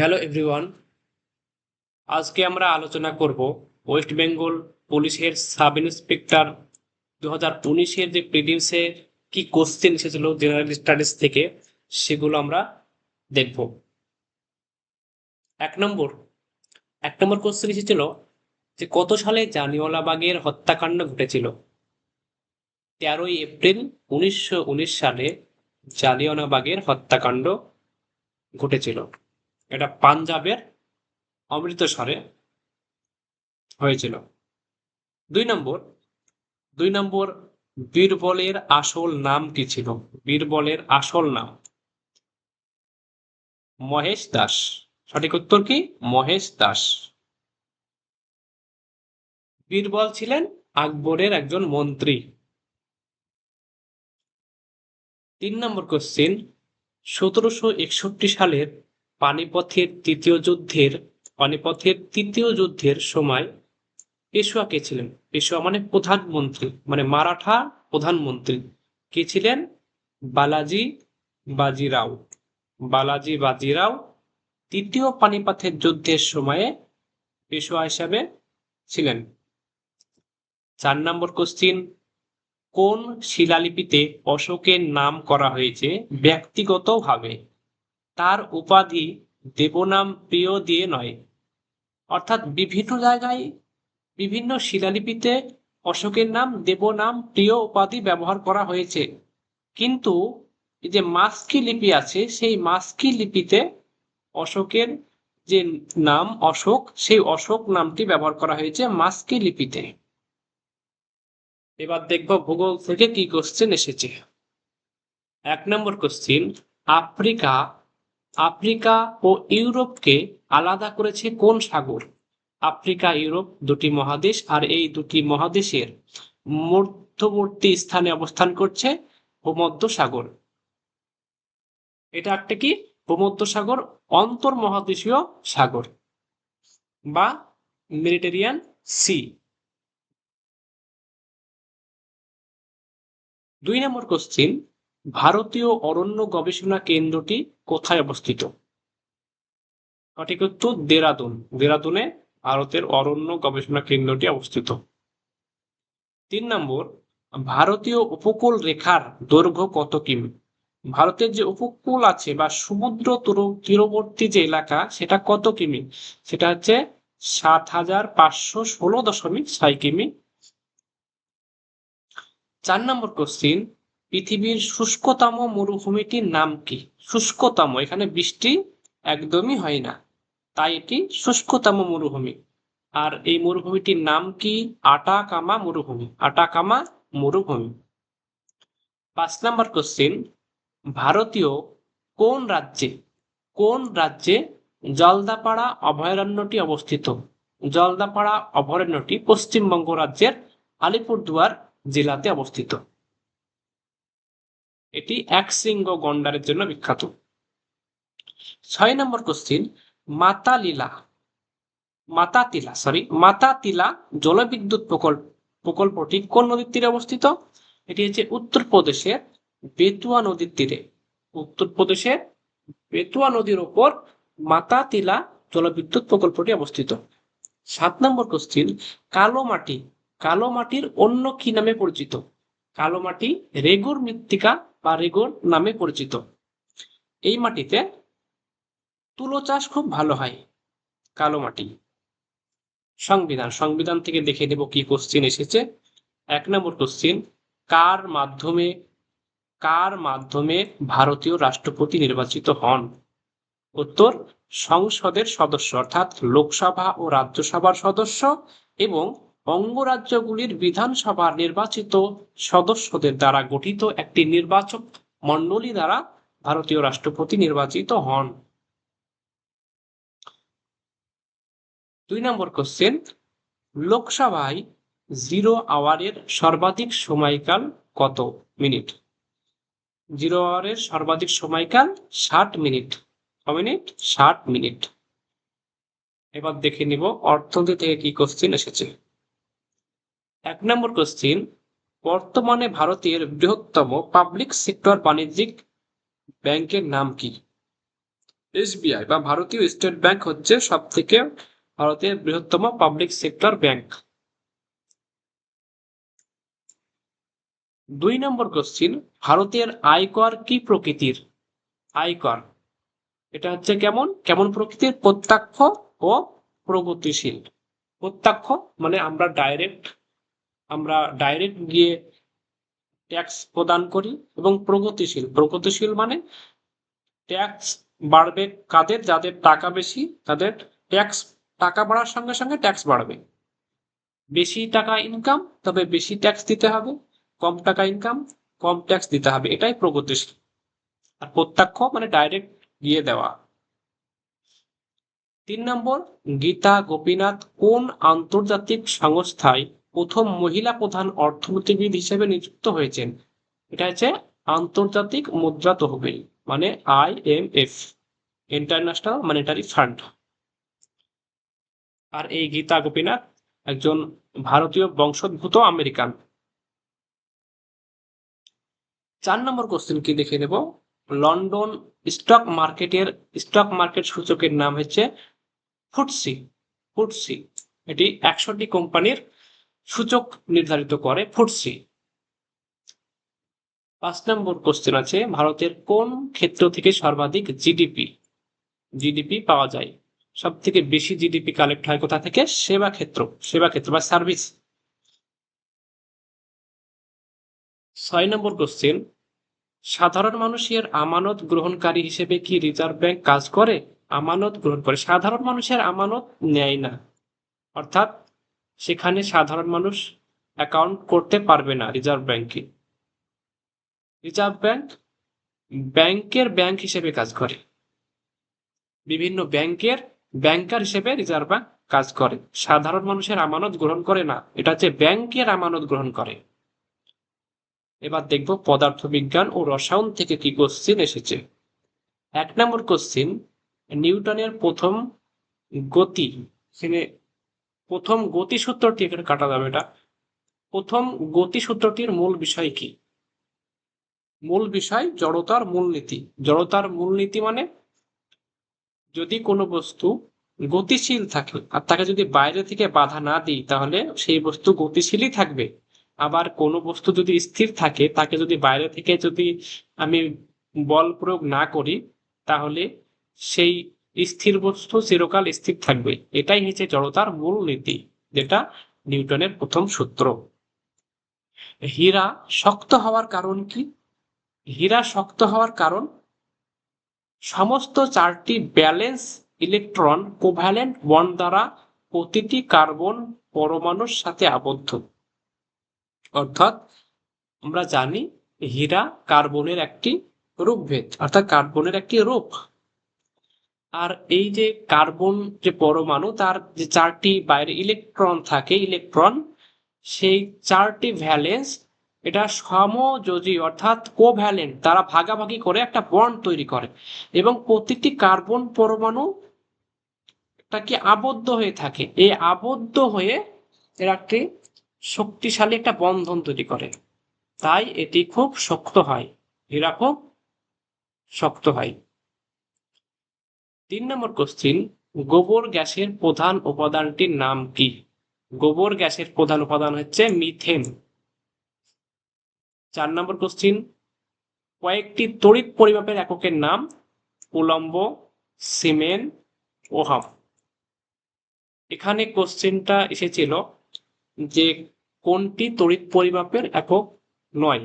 Hello everyone, আজকে আমরা আলোচনা করব ওয়েস্ট বেঙ্গল পুলিশের সাব ইন্সপেক্টর দু হাজার যে প্রিলিমসের কি কোশ্চেন এসেছিল জেনারেল স্টাডিজ থেকে, সেগুলো আমরা দেখব। এক নম্বর এক নম্বর কোশ্চেন এসেছিল যে কত সালে জানিওয়ালাবাগের হত্যাকাণ্ড ঘটেছিল? তেরোই এপ্রিল উনিশশো উনিশ সালে জালিয়ানওয়ালাবাগের হত্যাকাণ্ড ঘটেছিল। এটা পাঞ্জাবের অমৃতসরে হয়েছিল। দুই নম্বর দুই নম্বর বীরবলের আসল নাম কি ছিল? বীরবলের আসল নাম মহেশ দাস। সঠিক উত্তর কি? মহেশ দাস। বীরবল ছিলেন আকবরের একজন মন্ত্রী। তিন নম্বর কোশ্চিন সতেরোশো একষট্টি সালের পানিপথের তৃতীয় যুদ্ধের, পানিপথের তৃতীয় যুদ্ধের সময় পেশোয়া কে ছিলেন। পেশোয়া মানে প্রধানমন্ত্রী মানে মারাঠা প্রধানমন্ত্রী। কে ছিলেন? বালাজি বাজিরাও। বালাজি বাজিরাও তৃতীয় পানিপথের যুদ্ধের সময়ে পেশোয়া হিসাবে ছিলেন। চার নম্বর কোশ্চিন, কোন শিলালিপিতে অশোকের নাম করা হয়েছে ব্যক্তিগতভাবে? তার উপাধি দেবনাম প্রিয় দিয়ে নয়। অর্থাৎ বিভিন্ন জায়গায় বিভিন্ন শিলালিপিতে অশোকের নাম দেবনাম প্রিয় উপাধি ব্যবহার করা হয়েছে। কিন্তু যে মাস্কি লিপি আছে, সেই মাস্কি লিপিতে অশোকের যে নাম অশোক, সেই অশোক নামটি ব্যবহার করা হয়েছে মাস্কি লিপিতে। এবার দেখব ভূগোল থেকে কি কোশ্চেন এসেছে। এক নম্বর কোশ্চেন আফ্রিকা আফ্রিকা ও ইউরোপকে আলাদা করেছে কোন সাগর? আফ্রিকা, ইউরোপ, দুটি মহাদেশ আর এই দুটি মহাদেশের মধ্যবর্তী স্থানে অবস্থান করছে ভূমধ্য সাগর। এটা একটা কি? ভূমধ্য সাগর অন্তর মহাদেশীয় সাগর বা মেডিটেরিয়ান সি। দুই নম্বর কোশ্চিন ভারতীয় অরণ্য গবেষণা কেন্দ্রটি কোথায় অবস্থিত? সঠিক উত্তর, দেরাদুন। দেরাদুনে ভারতের অরণ্য গবেষণা কেন্দ্রটি অবস্থিত। তিন নম্বর, ভারতীয় উপকূল রেখার দৈর্ঘ্য কত কিমি? ভারতের যে উপকূল আছে বা সমুদ্র তীরবর্তী যে এলাকা, সেটা কত কিমি? সেটা হচ্ছে সাত হাজার পাঁচশো ষোলো দশমিক ছয় কিমি। চার নম্বর কোশ্চিন পৃথিবীর শুষ্কতম মরুভূমিটির নাম কি? শুষ্কতম, এখানে বৃষ্টি একদমই হয় না। তাই এটি শুষ্কতম মরুভূমি। আর এই মরুভূমিটির নাম কি? আটাকামা মরুভূমি। আটাকামা মরুভূমি। পাঁচ নম্বর কোশ্চিন ভারতীয় কোন রাজ্যে কোন রাজ্যে জলদাপাড়া অভয়ারণ্যটি অবস্থিত? জলদাপাড়া অভয়ারণ্যটি পশ্চিমবঙ্গ রাজ্যের আলিপুরদুয়ার জেলাতে অবস্থিত। এটি এক শৃঙ্গ গন্ডারের জন্য বিখ্যাত। ছয় নম্বর কোশ্চিন মাতা লীলা, মাতা তিলা সরি মাতা তিলা জলবিদ্যুৎ প্রকল্প, প্রকল্পটি কোন নদীর তীরে অবস্থিত? এটি হচ্ছে উত্তরপ্রদেশের বেতুয়া নদীর তীরে। উত্তরপ্রদেশের বেতুয়া নদীর ওপর মাতা তিলা জলবিদ্যুৎ প্রকল্পটি অবস্থিত। সাত নম্বর কোশ্চিন কালো মাটি, কালো মাটির অন্য কি নামে পরিচিত? কালো মাটি রেগুর মৃত্তিকা বা রেগুর নামে পরিচিত। এই মাটিতে তুলো চাষ খুব ভালো হয়, কালো মাটি। সংবিধান সংবিধান থেকে দেখে নেব কি কোশ্চিন এসেছে। এক নম্বর কোশ্চিন কার মাধ্যমে কার মাধ্যমে ভারতীয় রাষ্ট্রপতি নির্বাচিত হন? উত্তর, সংসদের সদস্য, অর্থাৎ লোকসভা ও রাজ্যসভার সদস্য এবং অঙ্গরাজ্যগুলির বিধানসভার নির্বাচিত সদস্যদের দ্বারা গঠিত একটি নির্বাচক মণ্ডলী দ্বারা ভারতীয় রাষ্ট্রপতি নির্বাচিত হন। দুই নম্বর কোশ্চেন লোকসভায় জিরো আওয়ারের সর্বাধিক সময়কাল কত মিনিট? জিরো আওয়ারের সর্বাধিক সময়কাল ষাট মিনিট। ক মিনিট? ষাট মিনিট। এবার দেখে নিব অর্থনীতি থেকে কি কোশ্চেন এসেছে। এক নম্বর কোশ্চিন বর্তমানে ভারতের বৃহত্তম পাবলিক সেক্টর বাণিজ্যিক ব্যাংকের নাম কি? এসবিআই বা ভারতীয় স্টেট ব্যাংক হচ্ছে সব থেকে ভারতের বৃহত্তম পাবলিক সেক্টর ব্যাংক। দুই নম্বর কোশ্চিন ভারতের আয়কর কি প্রকৃতির? আয়কর, এটা হচ্ছে কেমন? কেমন প্রকৃতির? প্রত্যক্ষ ও প্রগতিশীল। প্রত্যক্ষ মানে আমরা ডাইরেক্ট আমরা ডাইরেক্ট গিয়ে ট্যাক্স প্রদান করি এবং প্রগতিশীল। প্রগতিশীল মানে ট্যাক্স বাড়বে কাদের? যাদের টাকা বেশি, তাদের ট্যাক্স টাকা বাড়ার সঙ্গে সঙ্গে ট্যাক্স বাড়বে। বেশি টাকা ইনকাম তবে বেশি ট্যাক্স দিতে হবে। কম টাকা ইনকাম কম ট্যাক্স দিতে হবে। এটাই প্রগতিশীল। আর প্রত্যক্ষ মানে ডাইরেক্ট গিয়ে দেওয়া। তিন নম্বর, গীতা গোপীনাথ কোন আন্তর্জাতিক সংস্থায় প্রথম মহিলা প্রধান অর্থনীতিবিদ হিসেবে নিযুক্ত হয়েছেন। এটা হচ্ছে আন্তর্জাতিক মুদ্রা তহবিল মানে আইএমএফ ইন্টারন্যাশনাল মনিটারি ফান্ড। আর এই গীতা গোপীনাথ একজন ভারতীয় বংশোদ্ভূত আমেরিকান। চার নম্বর কোশ্চেন কি দেখে নেব? লন্ডন স্টক মার্কেটের, স্টক মার্কেট সূচকের নাম হচ্ছে ফুটসি। ফুটসি, এটি একশোটি কোম্পানির সূচক নির্ধারিত করে ফুটসি পাঁচ নম্বর কোশ্চেন আছে, ভারতের কোন ক্ষেত্র থেকে সর্বাধিক জিডিপি জিডিপি পাওয়া যায়। সব থেকে বেশি জিডিপি কালেক্ট হয় কোথা থেকে? সেবা ক্ষেত্র। সেবা ক্ষেত্র বা সার্ভিস ছয় নম্বর কোশ্চেন সাধারণ মানুষের আমানত গ্রহণকারী হিসেবে কি রিজার্ভ ব্যাংক কাজ করে? আমানত গ্রহণ করে। সাধারণ মানুষের আমানত নেয় না। অর্থাৎ সেখানে সাধারণ মানুষ অ্যাকাউন্ট করতে পারবে না রিজার্ভ ব্যাংকে। রিজার্ভ ব্যাংক, ব্যাংকের ব্যাংক হিসেবে কাজ করে। বিভিন্ন ব্যাংকের ব্যাংকার হিসেবে রিজার্ভ ব্যাংক কাজ করে। সাধারণ মানুষের আমানত গ্রহণ করে না, এটা হচ্ছে ব্যাংকের আমানত গ্রহণ করে। এবার দেখব পদার্থবিজ্ঞান ও রসায়ন থেকে কি কোশ্চিন এসেছে। এক নম্বর কোশ্চিন নিউটনের প্রথম গতি প্রথম গতি সূত্রটি এখানে কাটা যাবে এটা। প্রথম গতি সূত্রটির মূল বিষয় কি? মূল বিষয় জড়তার মূলনীতি। জড়তার মূলনীতি মানে যদি কোনো বস্তু গতিশীল থাকে আর তাকে যদি বাইরে থেকে বাধা না দিই, তাহলে সেই বস্তু গতিশীলই থাকবে। আবার কোনো বস্তু যদি স্থির থাকে, তাকে যদি বাইরে থেকে যদি আমি বল প্রয়োগ না করি, তাহলে সেই স্থির বস্তু চিরকাল স্থির থাকবে। এটাই হচ্ছে জড়তার মূল নীতি, যেটা নিউটনের প্রথম সূত্র। হীরা শক্ত হওয়ার কারণ কি? হীরা শক্ত হওয়ার কারণ, সমস্ত চারটি ব্যালেন্স ইলেকট্রন কোভ্যালেন্ট বন্ড দ্বারা প্রতিটি কার্বন পরমাণুর সাথে আবদ্ধ। অর্থাৎ আমরা জানি হীরা কার্বনের একটি রূপভেদ, অর্থাৎ কার্বনের একটি রূপ। আর এই যে কার্বন যে পরমাণু, তার যে চারটি বাইরে ইলেকট্রন থাকে, ইলেকট্রন, সেই চারটি ভ্যালেন্স এটা সমযোজী অর্থাৎ কোভ্যালেন্ট, তারা ভাগাভাগি করে একটা বন্ড তৈরি করে। এবং প্রতিটি কার্বন পরমাণু কি আবদ্ধ হয়ে থাকে। এই আবদ্ধ হয়ে এর একটি শক্তিশালী একটা বন্ধন তৈরি করে। তাই এটি খুব শক্ত হয়। হীরা খুব শক্ত হয়। তিন নম্বর কোশ্চিন গোবর গ্যাসের প্রধান উপাদানটির নাম কি? গোবর গ্যাসের প্রধান উপাদান হচ্ছে মিথেন। চার নম্বর কোশ্চিন কয়েকটি তড়িৎ পরিমাপের এককের নাম উলম্ব সিমেন ওহাম এখানে কোশ্চিনটা এসেছিল যে কোনটি তড়িৎ পরিমাপের একক নয়?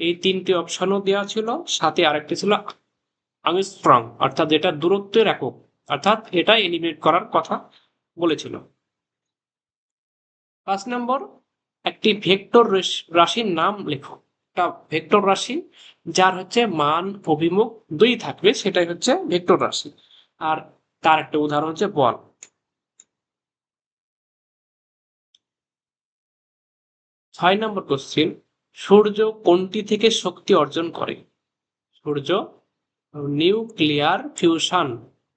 এই তিনটি অপশনও দেওয়া ছিল, সাথে আরেকটি ছিল আংস্ট্রং অর্থাৎ এটা দূরত্বের একক, অর্থাৎ এটা এলিমিনেট করার কথা বলেছিল। পাঁচ নম্বর, একটি ভেক্টর রাশির নাম লেখো। একটা ভেক্টর রাশি, যার হচ্ছে মান, অভিমুখ দুই থাকবে, সেটাই হচ্ছে ভেক্টর রাশি। আর তার একটা উদাহরণ হচ্ছে বল। ছয় নম্বর কোশ্চিন সূর্য কোনটি থেকে শক্তি অর্জন করে? সূর্য নিউক্লিয়ার ফিউশন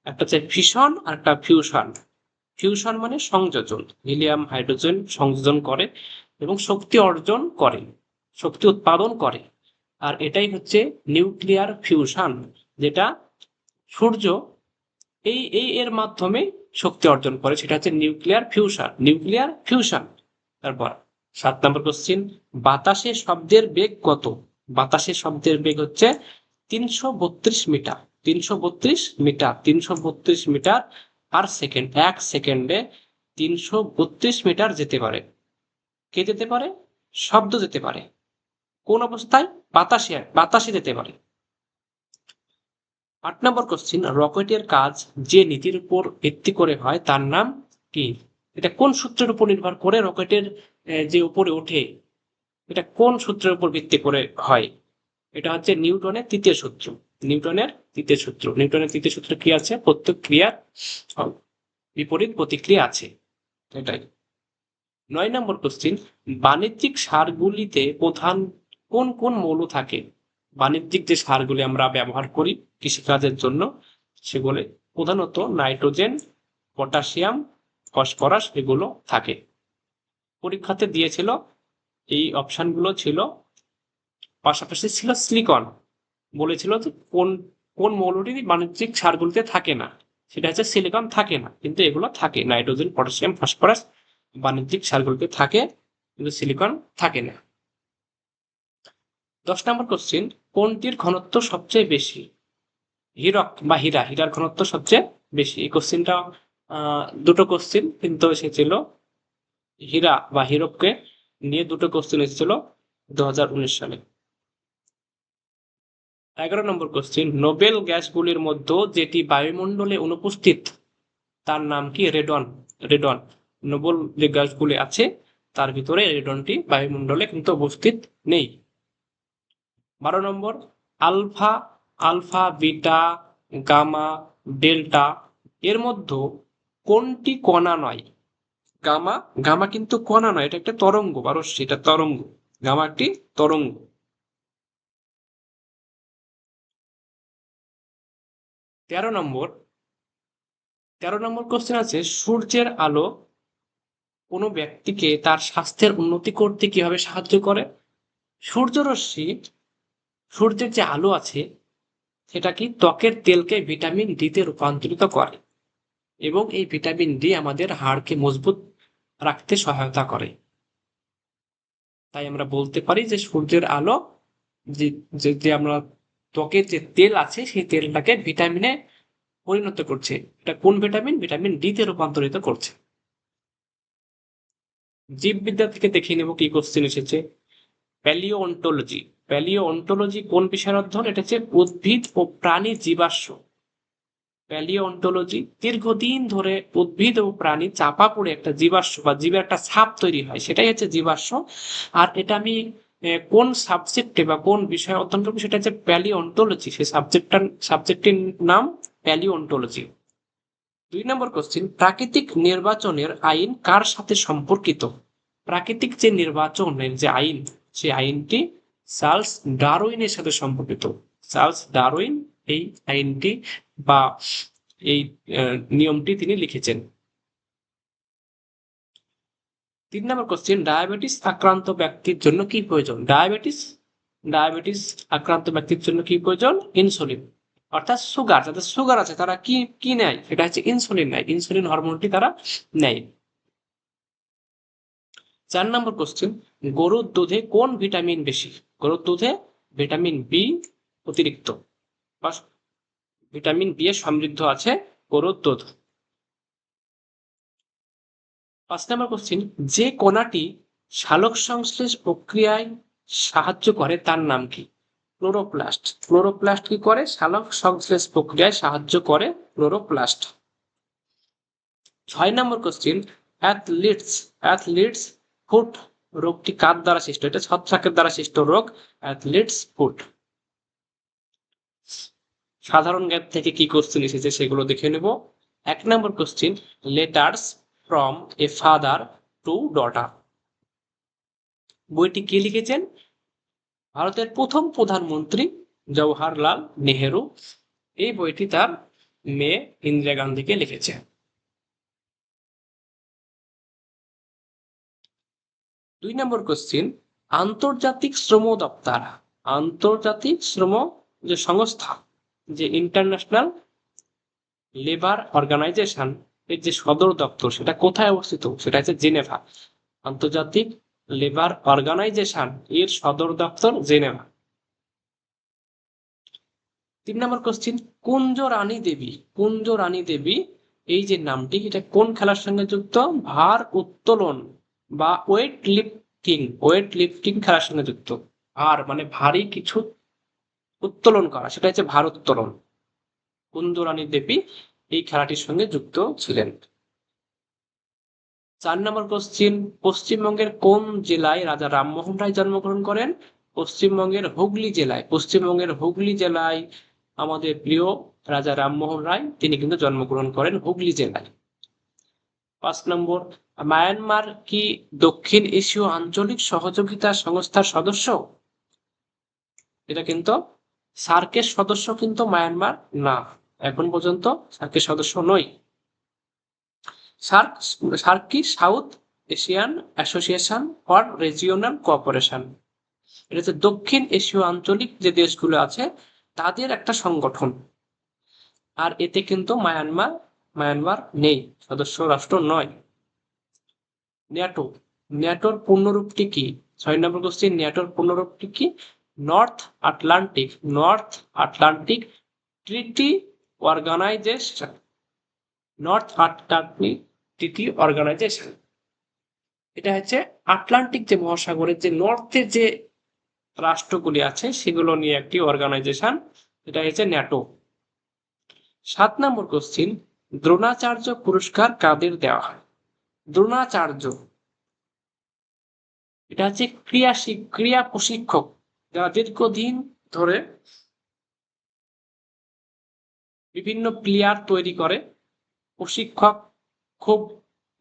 একটা হচ্ছে ফিশন আর একটা ফিউশন ফিউশন মানে সংযোজন হিলিয়াম হাইড্রোজেন সংযোজন করে এবং শক্তি অর্জন করে, শক্তি উৎপাদন করে। আর এটাই হচ্ছে নিউক্লিয়ার ফিউশন যেটা সূর্য এই এই এর মাধ্যমে শক্তি অর্জন করে, সেটা হচ্ছে নিউক্লিয়ার ফিউশন নিউক্লিয়ার ফিউশন তারপর সাত নম্বর কোশ্চিন বাতাসে শব্দের বেগ কত? বাতাসে শব্দের বেগ হচ্ছে তিনশো বত্রিশ মিটার, তিনশো বত্রিশ মিটার, তিনশো বত্রিশ মিটার পার সেকেন্ড এক সেকেন্ডে তিনশো বত্রিশ মিটার যেতে পারে। কে যেতে পারে? শব্দ যেতে পারে। কোন অবস্থায়? বাতাসে বাতাসে যেতে পারে। আট নম্বর কোশ্চিন রকেটের কাজ যে নীতির উপর ভিত্তি করে হয় তার নাম কি? এটা কোন সূত্রের উপর নির্ভর করে? রকেটের যে উপরে ওঠে, এটা কোন সূত্রের উপর ভিত্তি করে হয়? এটা হচ্ছে নিউটনের তৃতীয় সূত্র। নিউটনের তৃতীয় সূত্র। নিউটনের তৃতীয় সূত্র কি আছে? প্রত্যেক ক্রিয়ার বিপরীত প্রতিক্রিয়া আছে। এটাই। নয় নম্বর কোশ্চিন বাণিজ্যিক সারগুলিতে প্রধান কোন কোন মৌল থাকে? বাণিজ্যিক যে সারগুলি আমরা ব্যবহার করি কৃষিকাজের জন্য, সেগুলো প্রধানত নাইট্রোজেন, পটাশিয়াম, ফসফরাস এগুলো থাকে। পরীক্ষাতে দিয়েছিল, এই অপশানগুলো ছিল পাশাপাশি ছিল সিলিকন বলেছিল যে কোন কোন মৌলটি বাণিজ্যিক সারগুলিতে থাকে না। সেটা হচ্ছে সিলিকন থাকে না, কিন্তু এগুলো থাকে। নাইট্রোজেন, পটাশিয়াম, ফসফরাস বাণিজ্যিক সারগুলিতে থাকে, কিন্তু সিলিকন থাকে না। দশ নম্বর কোশ্চিন কোনটির ঘনত্ব সবচেয়ে বেশি? হীরক বা হীরা, হীরার ঘনত্ব সবচেয়ে বেশি। এই কোশ্চিনটা দুটো কোশ্চিন কিন্তু এসেছিল। হীরা বা হীরককে নিয়ে দুটো কোশ্চিন এসেছিল দু হাজার উনিশ সালে। এগারো নম্বর কোশ্চিন নোবেল গ্যাসগুলির মধ্যে যেটি বায়ুমণ্ডলে অনুপস্থিত, তার নাম কি? রেডন রেডন নোবেল যে গ্যাসগুলি আছে, তার ভিতরে রেডনটি বায়ুমণ্ডলে কিন্তু উপস্থিত নেই। বারো নম্বর, alpha alpha, beta, gamma, delta, এর মধ্যে কোনটি কণা নয়? গামা গামা কিন্তু কণা নয়, এটা একটা তরঙ্গ বা এটা তরঙ্গ। গামা একটি তরঙ্গ। তেরো নম্বর তেরো নম্বর কোশ্চেন আছে, সূর্যের আলো কোনো ব্যক্তিকে তার স্বাস্থ্যের উন্নতি করতে কীভাবে সাহায্য করে? সূর্যরশ্মি, সূর্যের যে আলো আছে, সেটা কি ত্বকের তেলকে ভিটামিন ডি তে রূপান্তরিত করে এবং এই ভিটামিন ডি আমাদের হাড়কে মজবুত রাখতে সহায়তা করে? তাই আমরা বলতে পারি যে সূর্যের আলো যে আমরা ত্বকের যে তেল আছে, সেই তেলটাকে ভিটামিনে পরিণত করছে। এটা কোন ভিটামিন? ভিটামিন ডি তে রূপান্তরিত করছে। জীববিদ্যা থেকে দেখে নেব কি কোশ্চেন এসেছে। প্যালিও অন্টোলজি প্যালিও অন্টোলজি কোন বিষয়ের অধ্যয়ন? এটা হচ্ছে উদ্ভিদ ও প্রাণী জীবাশ্ম। প্যালিও অন্টোলজি দীর্ঘদিন ধরে উদ্ভিদ ও প্রাণী চাপা পড়ে একটা জীবাশ্ম বা জীবের একটা ছাপ তৈরি হয়, সেটাই হচ্ছে জীবাশ্ম। আর এটা আমি কোন সাবজেক্টে বা কোন বিষয়ে করব সেটা হচ্ছে প্যালিও অন্টোলজি সেই সাবজেক্টটার সাবজেক্টের নাম প্যালিও অন্টোলজি দুই নম্বর কোশ্চিন প্রাকৃতিক নির্বাচনের আইন কার সাথে সম্পর্কিত? প্রাকৃতিক যে নির্বাচনের যে আইন সেই আইনটি চার্লস ডারউইনের সাথে সম্পর্কিত। চার্লস ডারউইন এই আইনটি বা এই নিয়মটি তিনি লিখেছেন। তিন নম্বর কোশ্চেন ডায়াবেটিস আক্রান্ত ব্যক্তির জন্য কি প্রয়োজন? ডায়াবেটিস ডায়াবেটিস আক্রান্ত ব্যক্তির জন্য কি প্রয়োজন? ইনসুলিন অর্থাৎ সুগার যাদের সুগার আছে, তারা কি কি নেয়? সেটা হচ্ছে ইনসুলিন নেয়। ইনসুলিন হরমোনটি তারা নেয়। চার নম্বর কোশ্চেন গরুর দুধে কোন ভিটামিন বেশি? গরুর দুধে ভিটামিন বি অতিরিক্ত। বা ভিটামিন বি এর সমৃদ্ধ আছে গরুর দুধ। পাঁচ নম্বর কোশ্চেন যে কণাটি সালোক সংশ্লেষ প্রক্রিয়ায় সাহায্য করে তার নাম কি? ক্লোরোপ্লাস্ট। ক্লোরোপ্লাস্ট কি করে? সালোক সংশ্লেষ প্রক্রিয়ায় সাহায্য করে ক্লোরোপ্লাস্ট। ছয় নম্বর কোশ্চেন অ্যাথলিটস অ্যাথলিটস ফুট রোগটি কার দ্বারা সৃষ্ট এটা ছত্রাকের দ্বারা সৃষ্ট রোগ অ্যাথলিটস ফুট সাধারণ জ্ঞান থেকে কি কোশ্চেন এসেছে সেগুলো দেখে নেব। এক নম্বর question letters from a father to daughter বইটি কে লিখেছেন? ভারতের প্রথম প্রধানমন্ত্রী জওহরলাল নেহেরু। এই বইটি তার মেয়ে ইন্দিরা গান্ধীকে লিখেছে। দুই নম্বর কোশ্চিন আন্তর্জাতিক শ্রম দপ্তর, আন্তর্জাতিক শ্রম যে সংস্থা, যে ইন্টারন্যাশনাল লেবার অর্গানাইজেশন এর যে সদর দপ্তর, সেটা কোথায় অবস্থিত? সেটা হচ্ছে জেনেভা। আন্তর্জাতিক লেবার অর্গানাইজেশন, এর সদর দপ্তর জেনেভা। তিন নম্বর কোশ্চিন কুঞ্জ রানী দেবী, কুঞ্জ রানী দেবী, এই যে নামটি, এটা কোন খেলার সঙ্গে যুক্ত? ভার উত্তোলন বা ওয়েট লিফটিং ওয়েট লিফটিং খেলার সঙ্গে যুক্ত। আর মানে ভারী কিছু উত্তোলন করা, সেটা হচ্ছে ভার উত্তোলন। কুঞ্জ রানী দেবী এই খেলাটির সঙ্গে যুক্ত ছিলেন। চার নম্বর কোশ্চিন, পশ্চিমবঙ্গের কোন জেলায় রাজা রামমোহন রায় জন্মগ্রহণ করেন? পশ্চিমবঙ্গের হুগলি জেলায়। পশ্চিমবঙ্গের হুগলি জেলায় আমাদের প্রিয় রাজা রামমোহন রায়, তিনি কিন্তু জন্মগ্রহণ করেন হুগলি জেলায়। পাঁচ নম্বর, মায়ানমার কি দক্ষিণ এশীয় আঞ্চলিক সহযোগিতা সংস্থার সদস্য? এটা কিন্তু সার্কের সদস্য কিন্তু মায়ানমার না। এখন পর্যন্ত সার্কের সদস্য নয় সার্ক সার্ক কি South Asian Association for Regional Cooperation এটা হচ্ছে দক্ষিণ এশীয় আঞ্চলিক যে দেশগুলো আছে, তাদের একটা সংগঠন। আর এতে কিন্তু মায়ানমার মায়ানমার নেই, সদস্য রাষ্ট্র নয়। ন্যাটো, ন্যাটোর পূর্ণরূপটি কি? ছয় নম্বর কোশ্চেন ন্যাটোর পূর্ণরূপটি কি? North Atlantic North Atlantic Treaty Organization North Atlantic Organization এটা হচ্ছে আটলান্টিক যে মহাসাগরের যে নর্থের যে রাষ্ট্রগুলি আছে, সেগুলো নিয়ে একটি অর্গানাইজেশন এটা হচ্ছে ন্যাটো সাত নম্বর কোশ্চিন দ্রোণাচার্য পুরস্কার কাদের দেওয়া হয়? দ্রোণাচার্য। এটা হচ্ছে ক্রিয়া ক্রিয়া প্রশিক্ষক। যারা দীর্ঘদিন ধরে বিভিন্ন প্লেয়ার তৈরি করে। প্রশিক্ষক খুব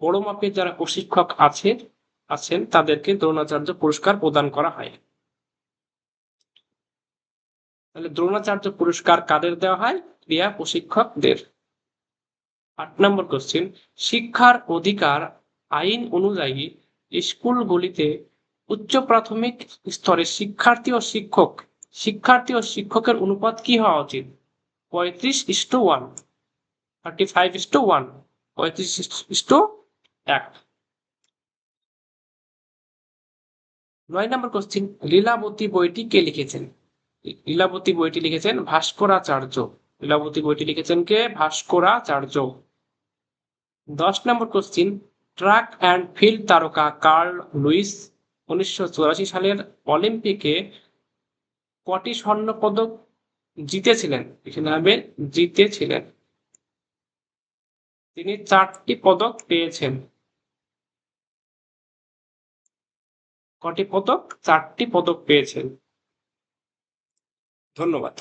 বড় মাপের যারা প্রশিক্ষক আছে, আছেন, তাদেরকে দ্রোণাচার্য পুরস্কার প্রদান করা হয়। তাহলে দ্রোণাচার্য পুরস্কার কাদের দেওয়া হয়? ক্রিয়া প্রশিক্ষকদের। আট নম্বর কোশ্চেন শিক্ষার অধিকার আইন অনুযায়ী স্কুলগুলিতে উচ্চ প্রাথমিক স্তরে শিক্ষার্থী ও শিক্ষক, শিক্ষার্থী ও শিক্ষকের অনুপাত কি হওয়া উচিত? পঁয়ত্রিশ is to one thirty five is to one পঁয়ত্রিশ ইস্টু এক. নয় নম্বর কোশ্চিন লীলাবতী বইটি কে লিখেছেন? লীলাবতী বইটি লিখেছেন ভাস্করাচার্য। লীলাবতী বইটি লিখেছেন কে? ভাস্করাচার্য। দশ নম্বর কোশ্চিন ট্র্যাক অ্যান্ড ফিল্ড তারকা কার্ল লুইস উনিশশো চুরাশি সালের অলিম্পিকে কটি স্বর্ণ পদক জিতেছিলেন এখানে হবে জিতেছিলেন। তিনি চারটি পদক পেয়েছেন। কটি পদক? চারটি পদক পেয়েছেন। ধন্যবাদ।